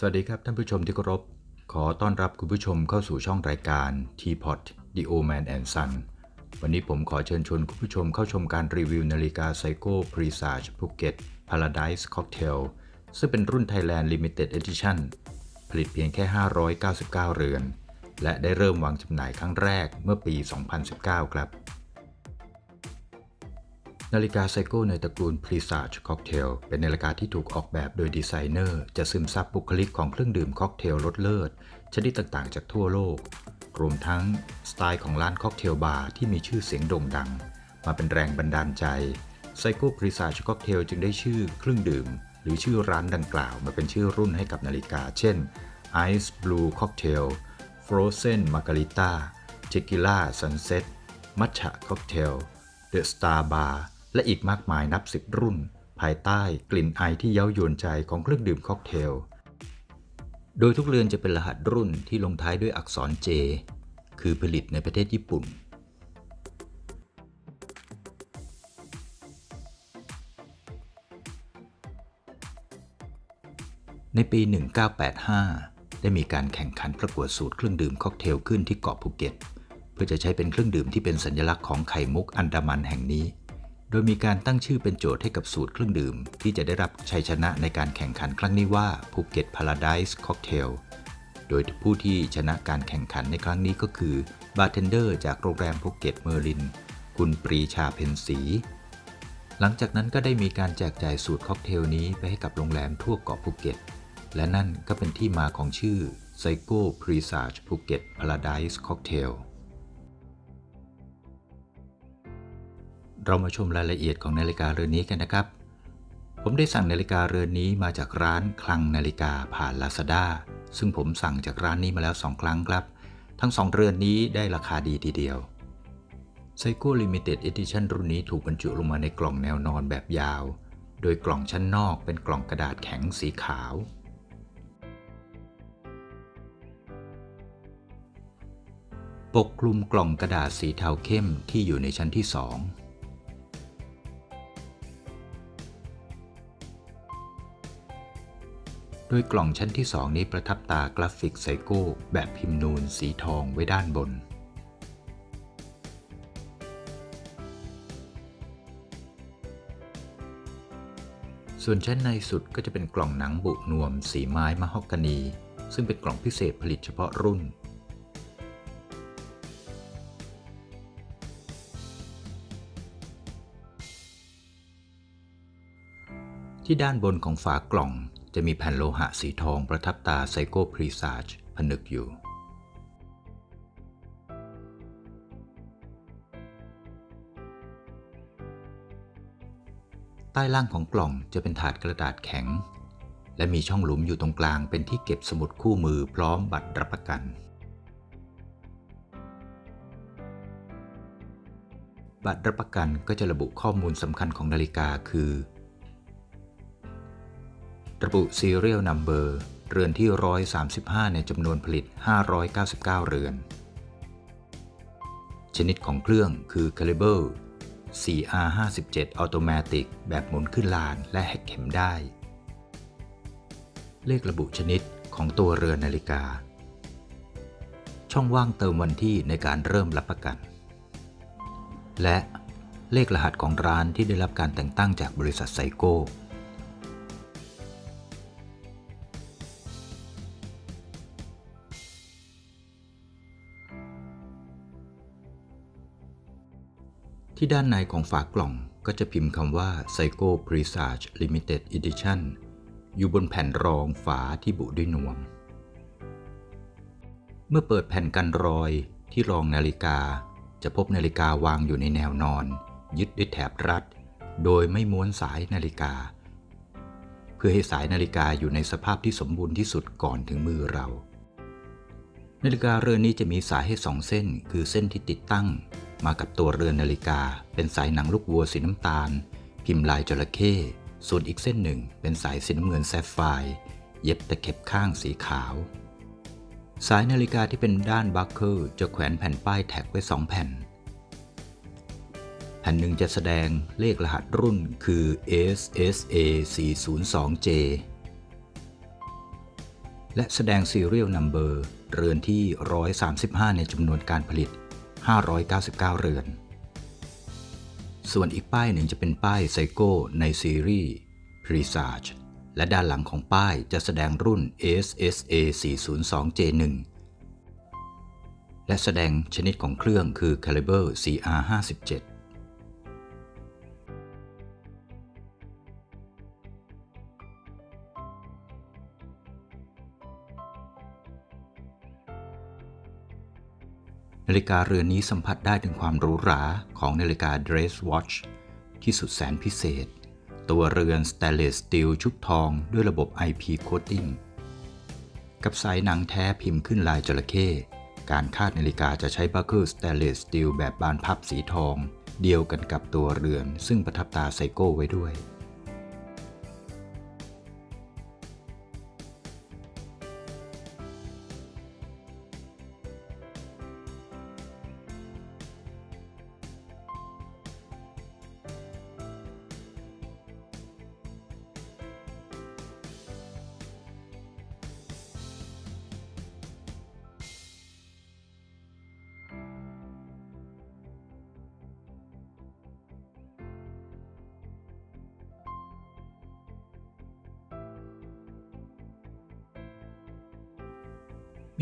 สวัสดีครับท่านผู้ชมที่เคารพ ขอต้อนรับคุณผู้ชมเข้าสู่ช่องรายการ Teapot The Old Man and Son วันนี้ผมขอเชิญชวนคุณผู้ชมเข้าชมการรีวิวนาฬิกา Seiko Presage Phuket Paradise Cocktail ซึ่งเป็นรุ่น Thailand Limited Edition ผลิตเพียงแค่ 599 เรือน และได้เริ่มวางจำหน่ายครั้งแรกเมื่อปี 2019 ครับ นาฬิกาไซโก้ในตระกูล Presage Cocktail เป็นนาฬิกาที่ถูกออกแบบโดยดีไซเนอร์ จะซึมซับบุคลิกของเครื่องดื่มค็อกเทลรสเลิศ ชนิดต่างๆ จากทั่วโลก รวมทั้งสไตล์ของร้านค็อกเทลบาร์ที่มีชื่อเสียงโด่งดัง มาเป็นแรงบันดาลใจไซโก้ Presage Cocktail จึงได้ชื่อเครื่องดื่ม หรือชื่อร้านดังกล่าวมาเป็นชื่อรุ่นให้กับนาฬิกา เช่น Ice Blue Cocktail Frozen Margarita Tequila Sunset Matcha Cocktail The Star Bar และอีกมากมายนับสิบรุ่น ภายใต้กลิ่นไอที่เย้ายวนใจของเครื่องดื่มค็อกเทล โดยทุกเรือนจะเป็นรหัสรุ่นที่ลงท้ายด้วยอักษร J คือผลิตในประเทศญี่ปุ่น ในปี 1985 ได้มีการแข่งขันประกวดสูตรเครื่องดื่มค็อกเทลขึ้นที่เกาะภูเก็ต เพื่อจะใช้เป็นเครื่องดื่มที่เป็นสัญลักษณ์ของไข่มุกอันดามันแห่งนี้ โดยมีการตั้งชื่อเป็นโจทย์ให้กับสูตรเครื่องดื่ม ที่จะได้รับชัยชนะในการแข่งขันครั้งนี้ว่าภูเก็ตพาราไดส์ค็อกเทลโดยผู้ที่ชนะการแข่งขันในครั้งนี้ก็คือบาร์เทนเดอร์จากโรงแรมภูเก็ตเมอร์ลิน คุณปรีชาเพนสี หลังจากนั้นก็ได้มีการแจกจ่ายสูตรค็อกเทลนี้ไปให้กับโรงแรมทั่วเกาะภูเก็ต และนั่นก็เป็นที่มาของชื่อ Psycho Presage Phuket Paradise Cocktail เรา เรามาชมรายละเอียดของนาฬิกาเรือนนี้กันนะครับ ผมได้สั่งนาฬิกาเรือนนี้มาจากร้านคลังนาฬิกาผ่าน Lazada ซึ่งผมสั่งจากร้านนี้มาแล้ว 2 ครั้งครับ ทั้ง 2 เรือนนี้ได้ราคาดีทีเดียว Seiko Limited Edition รุ่นนี้ถูกบรรจุลงมาในกล่องแนวนอนแบบยาว โดยกล่องชั้นนอกเป็นกล่องกระดาษแข็งสีขาวปกคลุมกล่องกระดาษสีเทาเข้มที่อยู่ในชั้นที่2 โดยกล่องชั้นที่ 2 นี้ประทับตากราฟิกไซโก้แบบพิมพ์นูนสีทองไว้ด้านบน ส่วนชั้นในสุดก็จะเป็นกล่องหนังบุนวม สีไม้มะฮอกกานี ซึ่งเป็นกล่องพิเศษผลิตเฉพาะรุ่นที่ด้านบนของฝากล่อง จะมีแผ่นโลหะสีทองประทับตาไซโกพรีซาจผนึกอยู่ ใต้ล่างของกล่องจะเป็นถาดกระดาษแข็ง และมีช่องหลุมอยู่ตรงกลางเป็นที่เก็บสมุดคู่มือพร้อมบัตรรับประกัน บัตรรับประกันก็จะระบุข้อมูลสำคัญของนาฬิกาคือ ระบุ Serial Number เรือนที่ 135 ในจำนวนผลิต 599 เรือน ชนิดของเครื่องคือ Caliber CR57 Automatic แบบหมุนขึ้นลานและแหกเข็มได้ เลขระบุชนิดของตัวเรือนนาฬิกา ช่องว่างเติมวันที่ในการเริ่มรับประกัน และเลขรหัสของร้านที่ได้รับการแต่งตั้งจากบริษัทไซโก้ ที่ด้านในของฝากล่องก็จะพิมพ์คำว่า Psycho Presage Limited Edition อยู่บนแผ่นรองฝาที่บุด้วยนวม เมื่อเปิดแผ่นกันรอยที่รองนาฬิกา จะพบนาฬิกาวางอยู่ในแนวนอน ยึดด้วยแถบรัด โดยไม่ม้วนสายนาฬิกา เพื่อให้สายนาฬิกาอยู่ในสภาพที่สมบูรณ์ที่สุดก่อนถึงมือเรา นาฬิกาเรือนนี้จะมีสายให้สองเส้น คือเส้นที่ติดตั้ง มากับตัวเรือนนาฬิกา เป็นสายหนังลูกวัวสีน้ำตาล พิมพ์ลายจระเข้ส่วนอีกเส้นหนึ่งเป็นสายสีน้ำเงินแซฟไฟร์เย็บตะเข็บข้างสีขาว สายนาฬิกาที่เป็นด้านบัคเกิลจะแขวนแผ่นป้ายแท็กไว้สองแผ่น แผ่นหนึ่งจะแสดงเลขรหัสรุ่นคือ SSA 402J และแสดง Serial Number เรือนที่ 135 ในจำนวนการผลิต 599 เรือน ส่วนอีกป้ายหนึ่งจะเป็นป้ายไซโก้ในซีรีส์ p r e s a g e และด้านหลังของป้ายจะแสดงรุ่น SSA 402 J1 และแสดงชนิดของเครื่องคือ Caliber CR57 นาฬิกาเรือนนี้สัมผัสได้ถึงความหรูหราของนาฬิกา Dress Watch ที่สุดแสนพิเศษ ตัวเรือน Stainless Steel ชุบทองด้วยระบบ IP Coating กับสายหนังแท้พิมพ์ขึ้นลายจระเข้การคาดนาฬิกาจะใช้บัคเกิล Stainless Steel แบบบานพับสีทอง เดียวกันกับตัวเรือน ซึ่งประทับตาไซโก้ไว้ด้วย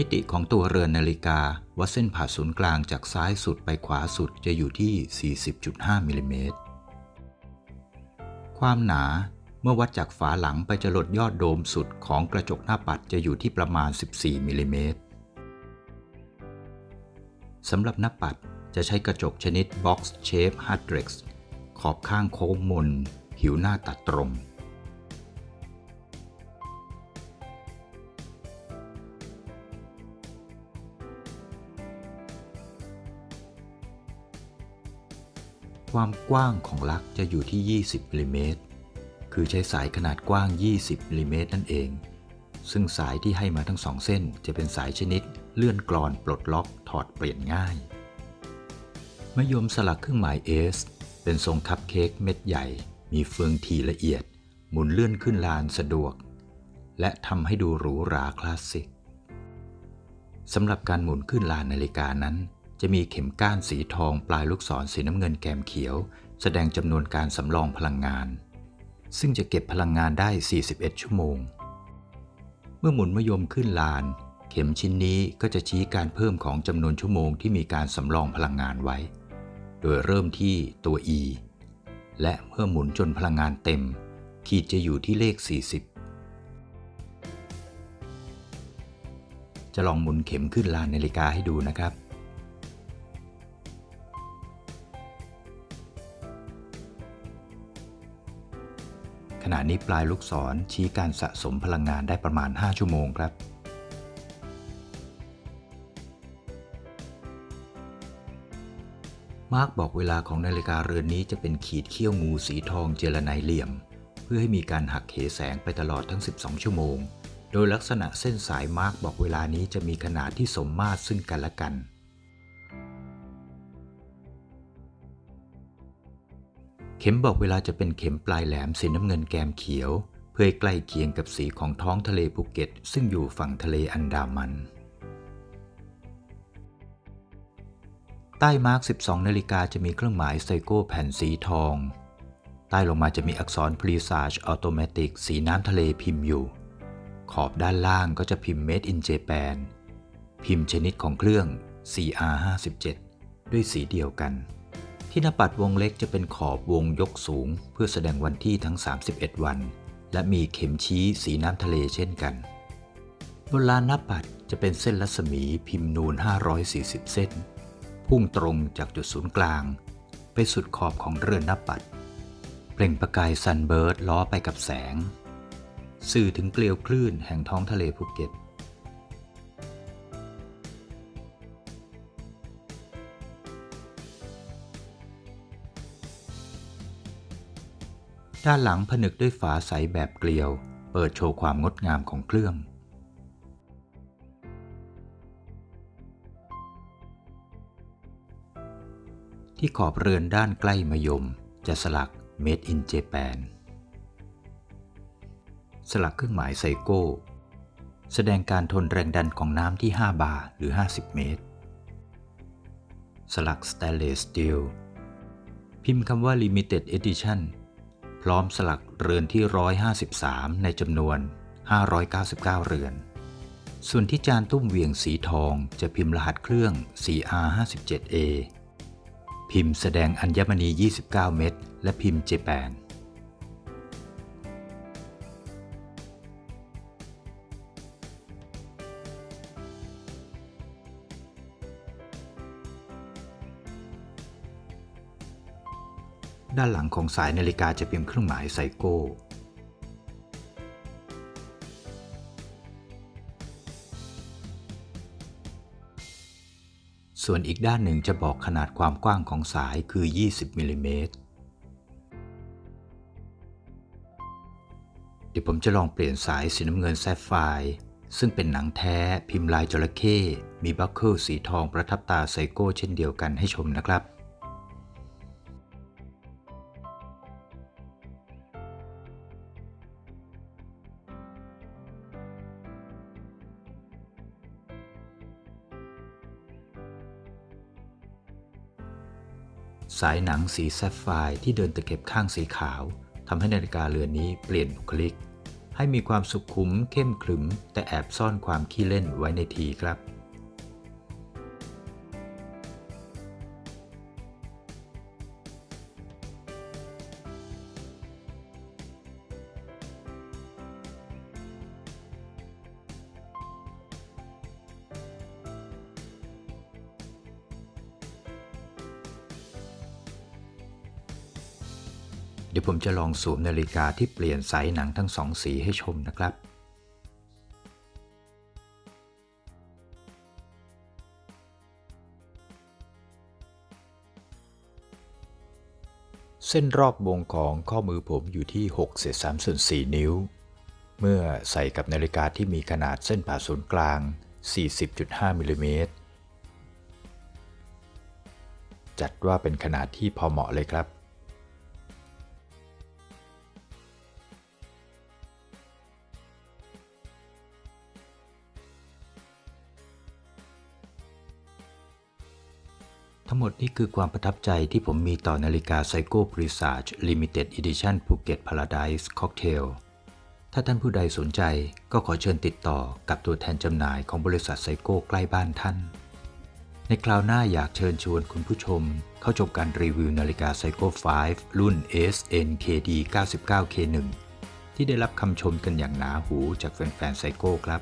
มิติของตัวเรือนนาฬิกาวัดเส้นผ่าศูนย์กลางจากซ้ายสุดไปขวาสุดจะอยู่ที่ 40.5มิลลิเมตร ความหนาเมื่อวัดจากฝาหลังไปจรดยอดโดมสุดของกระจกหน้าปัดจะอยู่ที่ประมาณ 14มิลลิเมตรสำหรับหน้าปัดจะใช้กระจกชนิด Box Shape Hard Rex ขอบข้างโค้งมน ผิวหน้าตัดตรง ความกว้างของลักจะอยู่ที่ 20มิลลิเมตร คือใช้สายขนาดกว้าง 20มิลลิเมตรนั่นเอง ซึ่งสายที่ให้มาทั้งสองเส้นจะเป็นสายชนิด เลื่อนกรอนปลดล็อกถอดเปลี่ยนง่าย มะยมสลักเครื่องหมาย S เป็นทรงคัพเค้กเม็ดใหญ่ มีเฟืองทีละเอียด หมุนเลื่อนขึ้นลานสะดวก และทำให้ดูหรูหราคลาสสิกสำหรับการหมุนขึ้นลานนาฬิกานั้น จะมีเข็มก้านสีทองปลายลูกศรสีน้ำเงินแกมเขียว แสดงจำนวนการสำรองพลังงาน ซึ่งจะเก็บพลังงานได้ 41 ชั่วโมง เมื่อหมุนมะยมขึ้นลาน เข็มชิ้นนี้ก็จะชี้การเพิ่มของจำนวนชั่วโมงที่มีการสำรองพลังงานไว้ โดยเริ่มที่ตัว E และเมื่อหมุนจนพลังงานเต็ม ขีดจะอยู่ที่เลข 40จะลองหมุนเข็มขึ้นลานนาฬิกาให้ดูนะครับ ขณะนี้ปลายลูกศรชี้การสะสมพลังงานได้ประมาณ 5 ชั่วโมงครับ มาร์กบอกเวลาของนาฬิกาเรือนนี้จะเป็นขีดเขี้ยวงูสีทองเจลไนเหลี่ยม เพื่อให้มีการหักเหแสงไปตลอดทั้ง 12 ชั่วโมง โดยลักษณะเส้นสายมาร์กบอกเวลานี้จะมีขนาดที่สมมาตรซึ่งกันและกัน ข็มบอกเวลาจะเป็นเข็มปลายแหลมสีน้ำเงินแกมเขียว เพื่อให้ใกล้เคียงกับสีของท้องทะเลภูเก็ต ซึ่งอยู่ฝั่งทะเลอันดามัน ใต้มาร์ก 12 นาฬิกาจะมีเครื่องหมายไซโก้แผ่นสีทอง ใต้ลงมาจะมีอักษร Presage Automatic สีน้ำทะเลพิมพ์อยู่ ขอบด้านล่างก็จะพิมพ์ Made in Japan พิมพ์ชนิดของเครื่อง CR57 ด้วยสีเดียวกัน ที่หน้าปัดวงเล็กจะเป็นขอบวงยกสูง เพื่อแสดงวันที่ทั้ง 31 วัน และมีเข็มชี้สีน้ำทะเลเช่นกัน บนลานหน้าปัดจะเป็นเส้นรัศมีพิมพ์นูน 540 เส้น พุ่งตรงจากจุดศูนย์กลาง ไปสุดขอบของเรือนหน้าปัด เปล่งประกายซันเบิร์ดล้อไปกับแสง สื่อถึงเกลียวคลื่นแห่งท้องทะเลภูเก็ต ด้านหลังผนึกด้วยฝาใสแบบเกลียว เปิดโชว์ความงดงามของเครื่อง ที่ขอบเรือนด้านใกล้มยม จะสลัก Made in Japan สลักเครื่องหมายไซโก้ แสดงการทนแรงดันของน้ำที่ 5 บาร์หรือ 50 เมตร สลักส t ต n เลสสตีลพิมพ์คำว่า Limited Edition พร้อมสลักเรือนที่ 153 ในจำนวน 599 เรือน ส่วนที่จานตุ้มเวียงสีทองจะพิมพ์รหัสเครื่อง 4R57A พิมพ์แสดงอัญมณี 29 เม็ดและพิมพ์เจแปน ด้านหลังของสายนาฬิกาจะพิมพ์เครื่องหมายไซโก้ส่วนอีกด้านหนึ่งจะบอกขนาดความกว้างของสายคือ 20มิลลิเมตรเดี๋ยวผมจะลองเปลี่ยนสายสีน้ำเงินแซฟไฟร์ซึ่งเป็นหนังแท้พิมพ์ลายจระเข้มีบัคเคิลสีทองประทับตาไซโก้เช่นเดียวกันให้ชมนะครับ สายหนังสีแซฟไฟร์ที่เดินตะเข็บข้างสีขาวทำให้นาฬิกาเรือนนี้เปลี่ยนบุคลิก ให้มีความสุขุมเข้มขรึม แต่แอบซ่อนความขี้เล่นไว้ในทีครับ ดี๋ยวผมจะลองสวมนาฬิกาที่เปลี่ยนสายหนังทั้งสองสีให้ชมนะครับ เส้นรอบวงของข้อมือผมอยู่ที่6เศษ3ส่วน4นิ้ว เมื่อใส่กับนาฬิกาที่มีขนาดเส้นผ่าศูนย์กลาง 40.5มิลลิเมตรจัดว่าเป็นขนาดที่พอเหมาะเลยครับ ทั้งหมดนี่คือความประทับใจที่ผมมีต่อนาฬิกา Psycho Presage Limited Edition Phuket Paradise Cocktail ถ้าท่านผู้ใดสนใจก็ขอเชิญติดต่อกับตัวแทนจำหน่ายของบริษัทไซโก้ใกล้บ้านท่าน ในคราวหน้าอยากเชิญชวนคุณผู้ชม เข้าชมการรีวิวนาฬิกา Psycho 5รุ่น SNKD 99K1 ที่ได้รับคำชมกันอย่างหนาหูจากแฟนๆไซโก้ครับ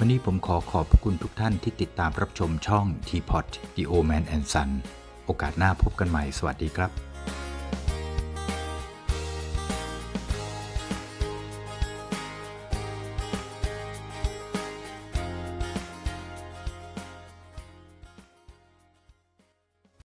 วันนี้ผมขอขอบพระคุณทุกท่านที่ติดตามรับชมช่อง t p o t The Old Man and Son โอกาสหน้าพบกันใหม่ สวัสดีครับ